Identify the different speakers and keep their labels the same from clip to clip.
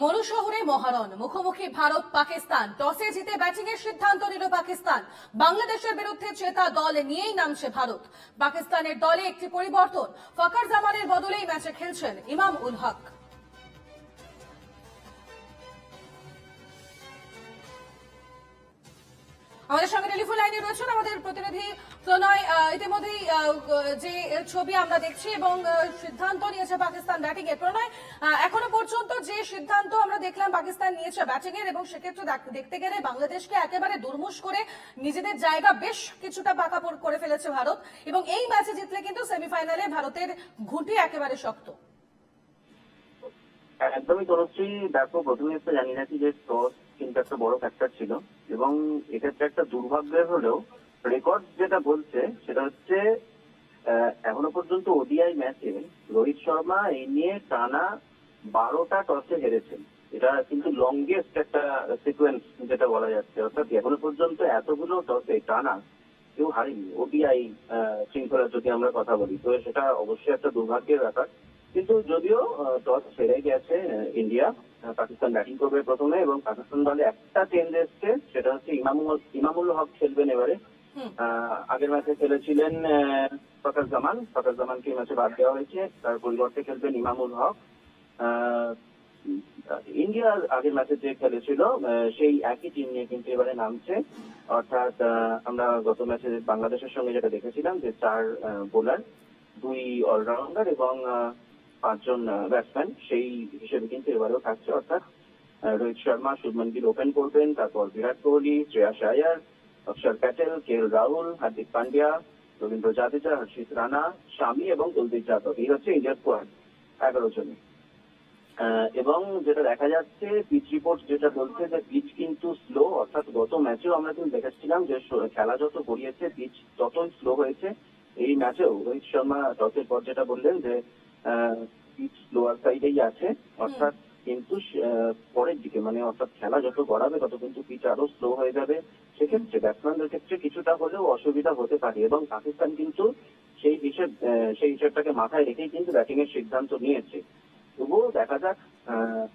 Speaker 1: মরু শহরে মহারণ। মুখোমুখি ভারত, পাকিস্তান। টসে জিতে ব্যাটিং এর সিদ্ধান্ত নিল পাকিস্তান। বাংলাদেশের বিরুদ্ধে চেতা দল নিয়েই নামছে ভারত। পাকিস্তানের দলে একটি পরিবর্তন। ফকর জামানের বদলেই ম্যাচে খেলছেন ইমাম উল হক। আমাদের সঙ্গে টেলিফোন লাইনে রয়েছেন আমাদের প্রতিনিধি প্রণয় ইতিমধ্যেই যে ছবি আমরা দেখছি এবং সিদ্ধান্ত নিয়েছে পাকিস্তান ব্যাটিং এর প্রণয় এখনও পর্যন্ত যে সিদ্ধান্ত আমরা দেখলাম পাকিস্তান নিয়েছে ব্যাটিং এর এবং সেক্ষেত্রে দেখতে গেলে বাংলাদেশকে একেবারে দুর্মুষ করে নিজেদের জায়গা বেশ কিছুটা পাকা করে ফেলেছে ভারত এবং এই ম্যাচে জিতলে কিন্তু সেমিফাইনালে ভারতের ঘুঁটি একেবারে শক্ত।
Speaker 2: একদমই তনুশ্রী দেখো, প্রথমে একটা জানি রাখি যে টস কিন্তু একটা বড় ফ্যাক্টর ছিল। এবং এক্ষেত্রে একটা দুর্ভাগ্যের হলেও রেকর্ড যেটা বলছে সেটা হচ্ছে এখনও পর্যন্ত ওডিআই ম্যাচে রোহিত শর্মা এই নিয়ে টানা বারোটা টসে হেরেছেন। এটা কিন্তু লংগেস্ট একটা সিকোয়েন্স যেটা বলা যাচ্ছে। অর্থাৎ এখনও পর্যন্ত এতগুলো টসে টানা কেউ হারেনি। ওডিআই শৃঙ্খলার যদি আমরা কথা বলি, তো সেটা অবশ্যই একটা দুর্ভাগ্যের ব্যাপার। কিন্তু যদিও টস হেরে গেছে ইন্ডিয়া পাকিস্তান ব্যাটিং করবে প্রথমে এবং পাকিস্তান দলে একটা চেঞ্জ এসছে সেটা হচ্ছে ইমামুল ইমামুল হক খেলবেন এবারে। আহ, আগের ম্যাচে খেলেছিলেন ফকর জামান। ফকর জামানকে এই ম্যাচে বাদ দেওয়া হয়েছে। তার পরিবর্তে খেলবেন ইমামুল হক। ইন্ডিয়া আগের ম্যাচে যে খেলেছিল সেই একই টিম নিয়ে কিন্তু এবারে নামছে। অর্থাৎ আমরা গত ম্যাচে বাংলাদেশের সঙ্গে যেটা দেখেছিলাম যে চার বোলার দুই অলরাউন্ডার এবং পাঁচজন ব্যাটসম্যান সেই হিসেবে কিন্তু এবারেও থাকছে। অর্থাৎ রোহিত শর্মা, শুভমন গিল ওপেন করবেন, তারপর বিরাট কোহলি শ্রেয়াস আয়ার অক্ষর প্যাটেল, কে রাহুল, হার্দিক পান্ডিয়া, রবীন্দ্র জাদেজা, হর্ষিত রানা, শামি এবং কুলদীপ যাদব। এই হচ্ছে ইন্ডিয়ার স্কোয়াড এগারো জনে এবং যেটা দেখা যাচ্ছে পিচ রিপোর্ট যেটা বলছে যে পিচ কিন্তু স্লো অর্থাৎ গত ম্যাচেও আমরা কিন্তু দেখেছিলাম যে খেলা যত গড়িয়েছে পিচ ততই স্লো হয়েছে। এই ম্যাচেও রোহিত শর্মা, টসের পর যেটা বললেন যে পিচ লোয়ার সাইডেই আছে। অর্থাৎ কিন্তু পরের দিকে মানে অর্থাৎ খেলা যত গড়াবে, তত কিন্তু পিচ আরও স্লো হয়ে যাবে। সেক্ষেত্রে ব্যাটসম্যানদের ক্ষেত্রে কিছুটা হলেও অসুবিধা হতে পারে এবং পাকিস্তান কিন্তু সেই হিসেব সেই হিসেবটাকে মাথায় রেখেই কিন্তু ব্যাটিং এর সিদ্ধান্ত নিয়েছে। তবুও দেখা যাক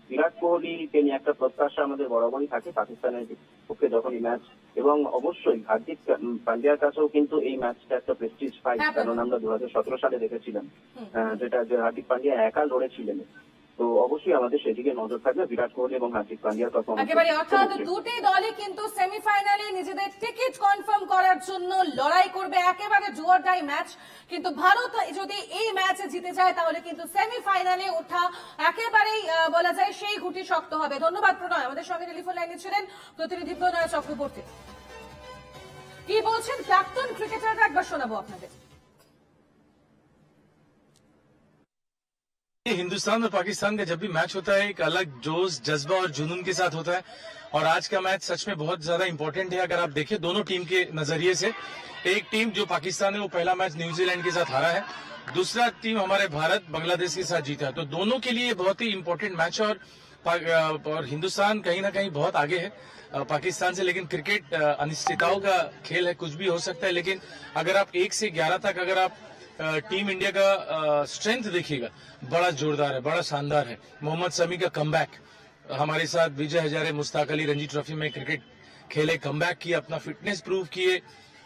Speaker 2: বিরাট কোহলিকে নিয়ে একটা প্রত্যাশা আমাদের বরাবরই থাকে পাকিস্তানের পক্ষে যখন এই ম্যাচ এবং অবশ্যই হার্দিক পান্ডিয়ার কাছেও কিন্তু এই ম্যাচটা একটা প্রেস্টিজ ফাইট
Speaker 1: হ্যাঁ,
Speaker 2: কারণ আমরা দু সতেরো সালে দেখেছিলাম যেটা যে হার্দিক পান্ডিয়া একা লড়েছিলেন। তো অবশ্যই আমাদের সেদিকে নজর থাকবে বিরাট কোহলি এবং হার্দিক পান্ডিয়ার
Speaker 1: একেবারে অর্থাৎ দুটি দলই কিন্তু সেমিফাইনালে নিজেদের করার জন্য লড়াই করবে একেবারে জোয়ার ডাই ম্যাচ। কিন্তু ভারত যদি এই ম্যাচে জিতে যায়, তাহলে কিন্তু সেমিফাইনালে ওঠা একেবারেই বলা যায় সেই ঘুটি শক্ত হবে। ধন্যবাদ, প্রণয়। আমাদের সঙ্গে টেলিফোন লাইনে ছিলেন প্রতিনিধি প্রণয় চক্রবর্তী। কি বলছেন প্রাক্তন ক্রিকেটাররা? একবার শোনাবো আপনাদের।
Speaker 3: हिंदुस्तान और पाकिस्तान का जब भी मैच होता है, एक अलग जोश, जज्बा और जुनून के साथ होता है। और आज का मैच सच में बहुत ज़्यादा इंपॉर्टेंट है, अगर आप देखें दोनों टीम के नज़रिए से। एक टीम जो पाकिस्तान है, वो पहला मैच न्यूजीलैंड के साथ हारा है। दूसरा टीम हमारे भारत, बांग्लादेश के साथ जीता है। तो दोनों के लिए बहुत ही इंपॉर्टेंट मैच है और और हिंदुस्तान कहीं ना कहीं बहुत आगे है पाकिस्तान से। लेकिन क्रिकेट अनिश्चितताओं का खेल है, कुछ भी हो सकता है। लेकिन अगर आप एक से ग्यारह तक अगर आप टीम इंडिया का स्ट्रेंथ देखिएगा। बड़ा जोरदार है, बड़ा शानदार है। मोहम्मद समी का कमबैक हमारे साथ विजय हजारे, मुश्ताक अली, रणजी ट्रॉफी में क्रिकेट खेले। कमबैक किए, अपना फिटनेस प्रूव किए।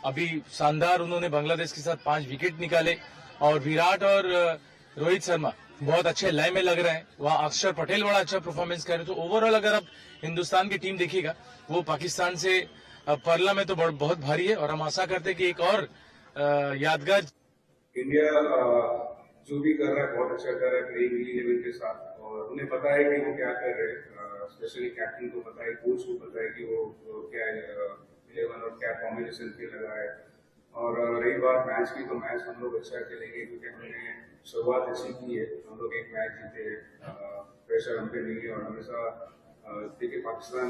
Speaker 3: अभी शानदार उन्होंने बांग्लादेश के साथ पाँच विकेट निकाले। और विराट और रोहित शर्मा बहुत अच्छे लय में लग रहे हैं। वहाँ अक्षर पटेल बड़ा अच्छा परफॉर्मेंस कर रहे तो ओवरऑल अगर आप हिंदुस्तान की टीम देखिएगा, वो पाकिस्तान से परला में तो बहुत भारी है। और हम आशा करते हैं कि एक और यादगार
Speaker 4: इंडिया जो भी कर रहा है बहुत अच्छा कर रहा है प्लेइंग इलेवन के साथ। और उन्हें पता है कि वो क्या कर रहे हैं। स्पेशली कैप्टन को पता है कोच को पता है कि वो, क्या इलेवन और क्या कॉम्बिनेशन खेल रहा है। और रही बात मैच की तो मैच हम लोग अच्छा खेलेंगे क्योंकि हमने शुरुआत अच्छी की है। हम लोग एक मैच जीते हैं। प्रेशर हम पे नहीं है और हमेशा देखिए पाकिस्तान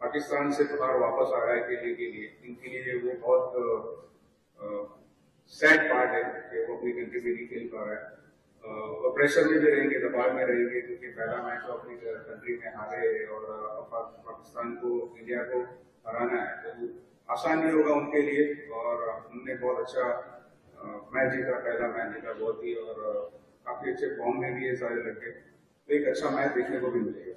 Speaker 4: पाकिस्तान से तो बाहर वापस आ रहा है खेलने के लिए। इनके लिए वो बहुत सैड पार्ट है कि वो अपनी कंट्री में नहीं खेल पा रहा है। और प्रेशर में भी रहेंगे, दबाव में रहेंगे, क्योंकि पहला मैच वो अपनी कंट्री में हारे और पाकिस्तान को, इंडिया को हराना है तो आसान नहीं होगा उनके लिए और उनने बहुत अच्छा मैच जीता, पहला मैच जीता बहुत ही और काफ़ी अच्छे फॉर्म में भी ये सारे लड़के। तो एक अच्छा मैच देखने को भी मिलेगा।